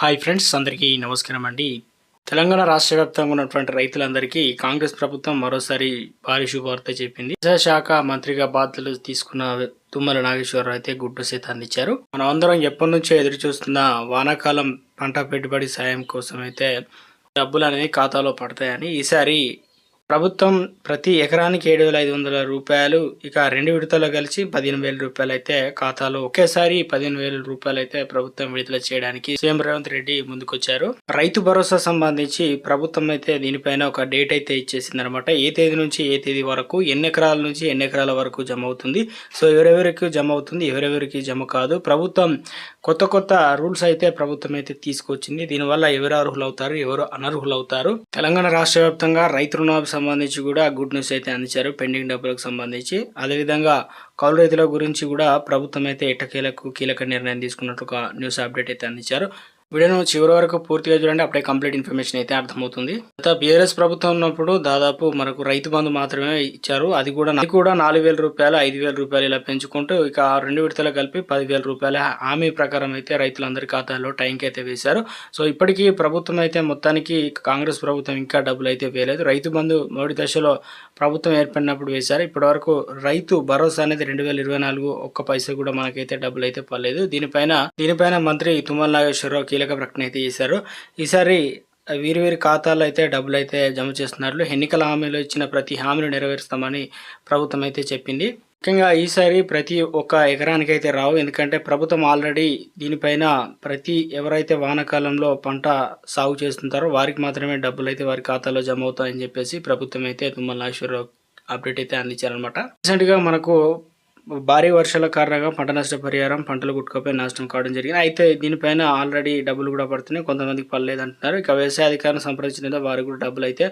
Hi friends అందరికీ నమస్కారం అండి. తెలంగాణ రాష్ట్ర వ్యాప్తంగా ఉన్నటువంటి రైతులందరికీ కాంగ్రెస్ ప్రభుత్వం మరోసారి భారీ శుభవార్త చెప్పింది. శాఖ మంత్రిగా బాధ్యతలు తీసుకున్న తుమ్మల నాగేశ్వరరావు అయితే గుడ్డు సేత అందించారు మనం అందరం ఎప్పటి నుంచో ఎదురు చూస్తున్న వానాకాలం పంట పెట్టుబడి సాయం కోసం అయితే డబ్బులు అనేది ఖాతాలో పడతాయని ఈసారి ప్రభుత్వం ప్రతి ఎకరానికి ఏడు వేల ఐదు వందల రూపాయలు ఇక రెండు విడతలు కలిసి పదిహేను వేల రూపాయలు అయితే ఖాతాలో ఒకేసారి పదిహేను వేల రూపాయలు అయితే ప్రభుత్వం విడుదల చేయడానికి సీఎం రేవంత్ రెడ్డి ముందుకొచ్చారు. రైతు భరోసా సంబంధించి ప్రభుత్వం అయితే దీనిపైన ఒక డేట్ అయితే ఇచ్చేసింది అనమాట ఏ తేదీ నుంచి ఏ తేదీ వరకు ఎన్ని ఎకరాల నుంచి ఎన్ని ఎకరాల వరకు జమ అవుతుంది? సో ఎవరెవరికి జమ అవుతుంది ఎవరెవరికి జమ కాదు. ప్రభుత్వం కొత్త కొత్త రూల్స్ అయితే ప్రభుత్వం అయితే తీసుకొచ్చింది. దీనివల్ల ఎవరు అర్హులు అవుతారు ఎవరు అనర్హులు అవుతారు తెలంగాణ రాష్ట్ర వ్యాప్తంగా రైతు రుణాభి సంబంధించి కూడా గుడ్ న్యూస్ అయితే అందించారు. పెండింగ్ డబ్బులకు సంబంధించి. అదేవిధంగా కౌలు రైతుల గురించి కూడా ప్రభుత్వం అయితే ఎట్టకేలకు కీలక నిర్ణయం తీసుకున్నట్టు ఒక న్యూస్ అప్డేట్ అయితే అందించారు. వీడియోను చివరి వరకు పూర్తిగా చూడండి అప్పుడే కంప్లీట్ ఇన్ఫర్మేషన్ అయితే అర్థమవుతుంది. గత బీఆర్ఎస్ ప్రభుత్వం ఉన్నప్పుడు దాదాపు మనకు రైతు బంధు మాత్రమే ఇచ్చారు. అది కూడా అది కూడా నాలుగు వేల రూపాయలు ఐదు వేల రూపాయలు ఇలా పెంచుకుంటూ ఇక ఆ రెండు విడతలు కలిపి పదివేల రూపాయల హామీ ప్రకారం అయితే రైతులందరి ఖాతాల్లో టైంకి అయితే వేశారు. సో ఇప్పటికీ ప్రభుత్వం అయితే మొత్తానికి కాంగ్రెస్ ప్రభుత్వం ఇంకా డబ్బులు అయితే వేయలేదు. రైతు బంధు మొదటి దశలో ప్రభుత్వం ఏర్పడినప్పుడు వేశారు. ఇప్పటి వరకు రైతు భరోసా అనేది రెండు వేల ఇరవై నాలుగు ఒక్క పైసా కూడా మనకైతే డబ్బులు అయితే పడలేదు. దీనిపైన దీనిపైన మంత్రి తుమ్మల నాగేశ్వరరావు కీలక ప్రకటన అయితే చేశారు. ఈసారి వీరి వీరి ఖాతాలో అయితే డబ్బులు అయితే జమ చేస్తున్నారు. ఎన్నికల హామీలో ఇచ్చిన ప్రతి హామీని నెరవేరుస్తామని ప్రభుత్వం అయితే చెప్పింది. ముఖ్యంగా ఈసారి ప్రతి ఒక్క ఎకరానికి అయితే రావు. ఎందుకంటే ప్రభుత్వం ఆల్రెడీ దీనిపైన ప్రతి ఎవరైతే వానాకాలంలో పంట సాగు చేస్తుంటారో వారికి మాత్రమే డబ్బులు అయితే వారి ఖాతాలో జమ అవుతాయని చెప్పేసి ప్రభుత్వం అయితే తుమ్మల నాగేశ్వరరావు అప్డేట్ అయితే అందించారనమాట రీసెంట్గా మనకు భారీ వర్షాల కారణంగా పంట నష్ట పరిహారం పంటలు గుట్టుకపోయి నష్టం కావడం జరిగింది. అయితే దీనిపైన ఆల్రెడీ డబ్బులు కూడా పడుతున్నాయి. కొంతమందికి పడలేదు అంటున్నారు ఇక వ్యవసాయ అధికారులను సంప్రదించిన వారికి కూడా డబ్బులు అయితే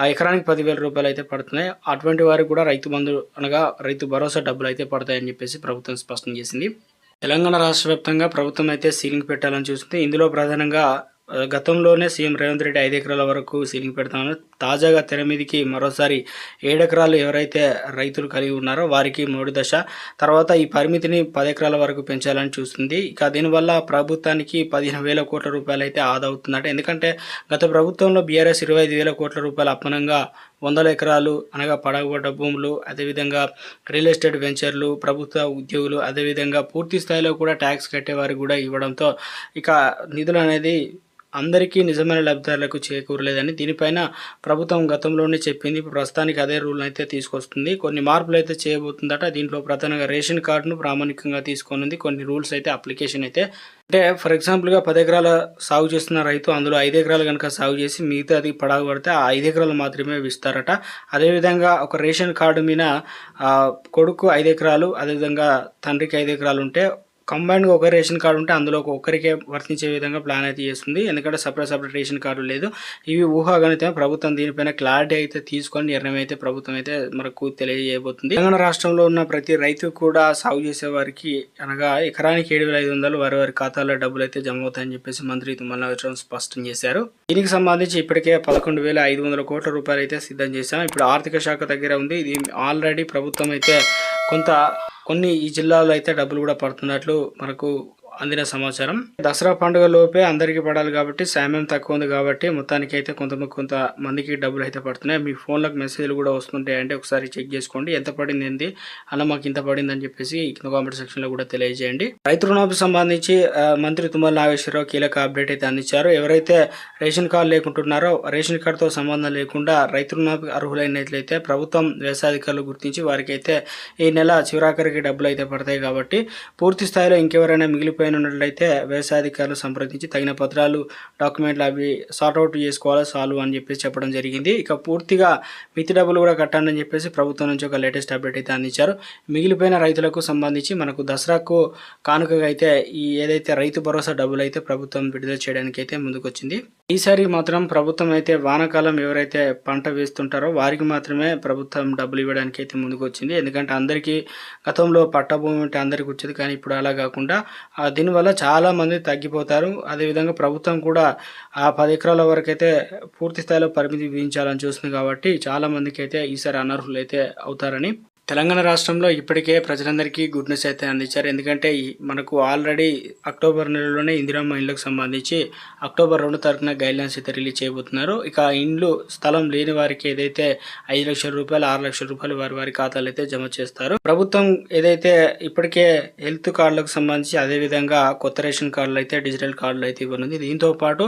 ఆ ఎకరానికి పదివేల రూపాయలు అయితే పడుతున్నాయి. అటువంటి వారికి కూడా రైతు బంధు అనగా రైతు భరోసా డబ్బులు అయితే పడతాయని చెప్పేసి ప్రభుత్వం స్పష్టం చేసింది. తెలంగాణ రాష్ట్ర వ్యాప్తంగా ప్రభుత్వం అయితే సీలింగ్ పెట్టాలని చూస్తుంది. ఇందులో ప్రధానంగా గతంలోనే సీఎం రేవంత్ రెడ్డి ఐదు ఎకరాల వరకు సీలింగ్ పెడతామని తాజాగా తెర మీదకి మరోసారి ఏడెకరాలు ఎవరైతే రైతులు కలిగి ఉన్నారో వారికి మూడు దశ. తర్వాత ఈ పరిమితిని పది ఎకరాల వరకు పెంచాలని చూస్తుంది. ఇక దీనివల్ల ప్రభుత్వానికి పదిహేను వేల కోట్ల రూపాయలు అయితే ఆదా అవుతుందట. ఎందుకంటే గత ప్రభుత్వంలో బీఆర్ఎస్ ఇరవై ఐదు వేల కోట్ల రూపాయలు అప్పనంగా వందల ఎకరాలు అనగా పడగబడ్డ భూములు అదేవిధంగా రియల్ ఎస్టేట్ వెంచర్లు ప్రభుత్వ ఉద్యోగులు అదేవిధంగా పూర్తి స్థాయిలో కూడా ట్యాక్స్ కట్టేవారికి కూడా ఇవ్వడంతో ఇక నిధులు అనేది అందరికీ నిజమైన లబ్ధిదారులకు చేకూరలేదని దీనిపైన ప్రభుత్వం గతంలోనే చెప్పింది. ఇప్పుడు ప్రస్తుతానికి అదే రూల్ అయితే తీసుకొస్తుంది. కొన్ని మార్పులు అయితే చేయబోతుందట. దీంట్లో ప్రధానంగా రేషన్ కార్డును ప్రామాణికంగా తీసుకొనుంది. కొన్ని రూల్స్ అయితే అప్లికేషన్ అయితే. అంటే ఫర్ ఎగ్జాంపుల్గా పది ఎకరాల సాగు చేస్తున్న రైతు అందులో ఐదు ఎకరాలు కనుక సాగు చేసి మిగతా అది పడాగు పడితే ఆ ఐదు ఎకరాలు మాత్రమే ఇస్తారట అదేవిధంగా ఒక రేషన్ కార్డు మీద కొడుకు ఐదు ఎకరాలు అదేవిధంగా తండ్రికి ఐదు ఎకరాలు ఉంటే కంబైన్డ్గా ఒక రేషన్ కార్డు ఉంటే అందులో ఒక్కరికే వర్తించే విధంగా ప్లాన్ అయితే చేస్తుంది. ఎందుకంటే సపరేట్ సపరేట్ రేషన్ కార్డు లేదు. ఇవి ఊహాగణితమే ప్రభుత్వం దీనిపైన క్లారిటీ అయితే తీసుకొని నిర్ణయం అయితే ప్రభుత్వం అయితే మనకు తెలియజేయబోతుంది. తెలంగాణ రాష్ట్రంలో ఉన్న ప్రతి రైతు కూడా సాగు చేసే వారికి అనగా ఎకరానికి ఏడు వేల ఐదు వందలు వారి వారి ఖాతాలో డబ్బులు అయితే జమ అవుతాయని చెప్పేసి మంత్రి తుమ్మల స్పష్టం చేశారు. దీనికి సంబంధించి ఇప్పటికే పదకొండు వేల ఐదు వందల కోట్ల రూపాయలు అయితే సిద్ధం చేశాం. ఇప్పుడు ఆర్థిక శాఖ దగ్గర ఉంది. ఇది ఆల్రెడీ ప్రభుత్వం అయితే కొంత కొన్ని ఈ జిల్లాలో అయితే డబ్బులు కూడా పడుతున్నట్లు మనకు అందిన సమాచారం. దసరా పండుగ లోపే అందరికీ పడాలి కాబట్టి సమయం తక్కువ ఉంది కాబట్టి మొత్తానికి అయితే కొంత కొంత మందికి డబ్బులు అయితే పడుతున్నాయి. మీ ఫోన్లకు మెసేజ్లు కూడా వస్తుంటాయి అంటే ఒకసారి చెక్ చేసుకోండి. ఎంత పడింది ఏంది? అలా మాకు ఇంత పడింది అని చెప్పేసి కింద కామెంట్ సెక్షన్లో కూడా తెలియజేయండి. రైతు రుణాలకు సంబంధించి మంత్రి తుమ్మల నాగేశ్వరరావు కీలక అప్డేట్ అయితే అందించారు. ఎవరైతే రేషన్ కార్డు లేకుంటున్నారో రేషన్ కార్డుతో సంబంధం లేకుండా రైతు రుణాలకు అర్హులైనట్లయితే ప్రభుత్వం వ్యవసాయాధికారులు గుర్తించి వారికి అయితే ఈ నెల చివరాఖరికి డబ్బులు అయితే పడతాయి కాబట్టి పూర్తి స్థాయిలో ఇంకెవరైనా మిగిలిపోయిన ఉన్నట్లయితే వ్యవసాయాధికారులు సంప్రదించి తగిన పత్రాలు డాక్యుమెంట్లు అవి సార్ట్అవుట్ చేసుకోవాలి సాల్వ్ అని చెప్పేసి చెప్పడం జరిగింది. ఇక పూర్తిగా మితి డబ్బులు కూడా కట్టండి అని చెప్పేసి ప్రభుత్వం నుంచి ఒక లేటెస్ట్ అప్డేట్ అయితే అందించారు. మిగిలిపోయిన రైతులకు సంబంధించి మనకు దసరాకు కానుకగా అయితే ఈ ఏదైతే రైతు భరోసా డబ్బులు అయితే ప్రభుత్వం విడుదల చేయడానికి అయితే ముందుకొచ్చింది. ఈసారి మాత్రం ప్రభుత్వం అయితే వానాకాలం ఎవరైతే పంట వేస్తుంటారో వారికి మాత్రమే ప్రభుత్వం డబ్బులు ఇవ్వడానికి అయితే ముందుకు వచ్చింది ఎందుకంటే అందరికీ గతంలో పట్టభూమి అంటే అందరికి వచ్చేది. కానీ ఇప్పుడు అలా కాకుండా దీనివల్ల చాలామంది తగ్గిపోతారు. అదేవిధంగా ప్రభుత్వం కూడా ఆ పది ఎకరాల వరకు అయితే పూర్తి స్థాయిలో పరిమితి విధించాలని చూస్తుంది కాబట్టి చాలా మందికి అయితే ఈసారి అనర్హులు అయితే అవుతారని తెలంగాణ రాష్ట్రంలో ఇప్పటికే ప్రజలందరికీ గుడ్ న్యూస్ అయితే అందించారు. ఎందుకంటే మనకు ఆల్రెడీ అక్టోబర్ నెలలోనే ఇందిరమ్మ ఇళ్ళకు సంబంధించి అక్టోబర్ రెండు తారీఖున గైడ్లైన్స్ అయితే రిలీజ్ చేయబోతున్నారు. ఇక ఇండ్లు స్థలం లేని వారికి ఏదైతే ఐదు లక్షల రూపాయలు ఆరు లక్షల రూపాయలు వారి వారి ఖాతాలు అయితే జమ చేస్తారు. ప్రభుత్వం ఏదైతే ఇప్పటికే హెల్త్ కార్డులకు సంబంధించి అదే విధంగా కొత్త రేషన్ కార్డులు అయితే డిజిటల్ కార్డులు అయితే ఇవ్వనుంది. దీంతో పాటు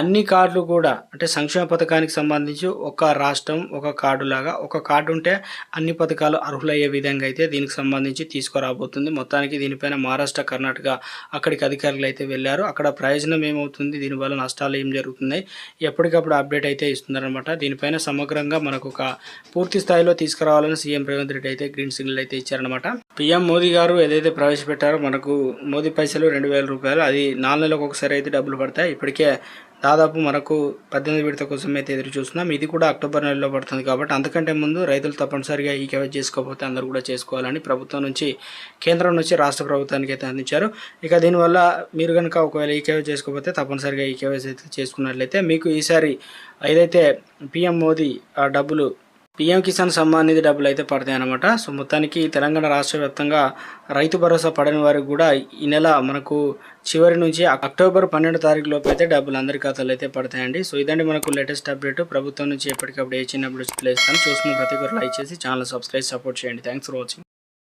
అన్ని కార్డులు కూడా అంటే సంక్షేమ పథకానికి సంబంధించి ఒక రాష్ట్రం ఒక కార్డు లాగా ఒక కార్డు ఉంటే అన్ని పథకాలు అర్హులయ్యే విధంగా అయితే దీనికి సంబంధించి తీసుకురాబోతుంది మొత్తానికి దీనిపైన మహారాష్ట్ర కర్ణాటక అక్కడికి అధికారులు అయితే వెళ్ళారు. అక్కడ ప్రయోజనం ఏమవుతుంది? దీనివల్ల నష్టాలు ఏం జరుగుతున్నాయి? ఎప్పటికప్పుడు అప్డేట్ అయితే ఇస్తున్నారనమాట దీనిపైన సమగ్రంగా మనకు ఒక పూర్తి స్థాయిలో తీసుకురావాలని సీఎం రేవంత్ రెడ్డి అయితే గ్రీన్ సిగ్నల్ అయితే ఇచ్చారనమాట పీఎం మోదీ గారు ఏదైతే ప్రవేశపెట్టారో మనకు మోదీ పైసలు రెండు వేల రూపాయలు అది నాలుగు నెలలకు ఒకసారి అయితే డబ్బులు పడతాయి. ఇప్పటికే దాదాపు మనకు పద్దెనిమిది విడత కోసం అయితే ఎదురు చూస్తున్నాం. ఇది కూడా అక్టోబర్ నెలలో పడుతుంది కాబట్టి అందుకంటే ముందు రైతులు తప్పనిసరిగా ఈ కేవై చేసుకోకపోతే అందరూ కూడా చేసుకోవాలని ప్రభుత్వం నుంచి కేంద్రం నుంచి రాష్ట్ర ప్రభుత్వానికి అయితే అందించారు. ఇక దీనివల్ల మీరు కనుక ఒకవేళ ఈ కేవై చేసుకోకపోతే తప్పనిసరిగా ఈ కేవైసీ అయితే చేసుకున్నట్లయితే మీకు ఈసారి ఏదైతే పిఎం మోదీ ఆ డబ్బులు పిఎం కిసాన్ సమ్మాన్ నిధి డబ్బులు అయితే పడతాయి అనమాట సో మొత్తానికి తెలంగాణ రాష్ట్ర వ్యాప్తంగా రైతు భరోసా పడని వారికి కూడా ఈ నెల మనకు చివరి నుంచి అక్టోబర్ పన్నెండు తారీఖు లోపు అయితే డబ్బులు అందరి ఖాతాలు అయితే పడతాయండి. సో ఇదండి మనకు లేటెస్ట్ అప్డేట్. ప్రభుత్వం నుంచి ఎప్పటికప్పుడు ఏ చిన్న అప్డేట్స్ ప్లేస్తాను చూస్తున్న ప్రతి ఒక్కరు లైక్ చేసి ఛానల్ సబ్స్క్రైబ్ సపోర్ట్ చేయండి. Thanks for watching.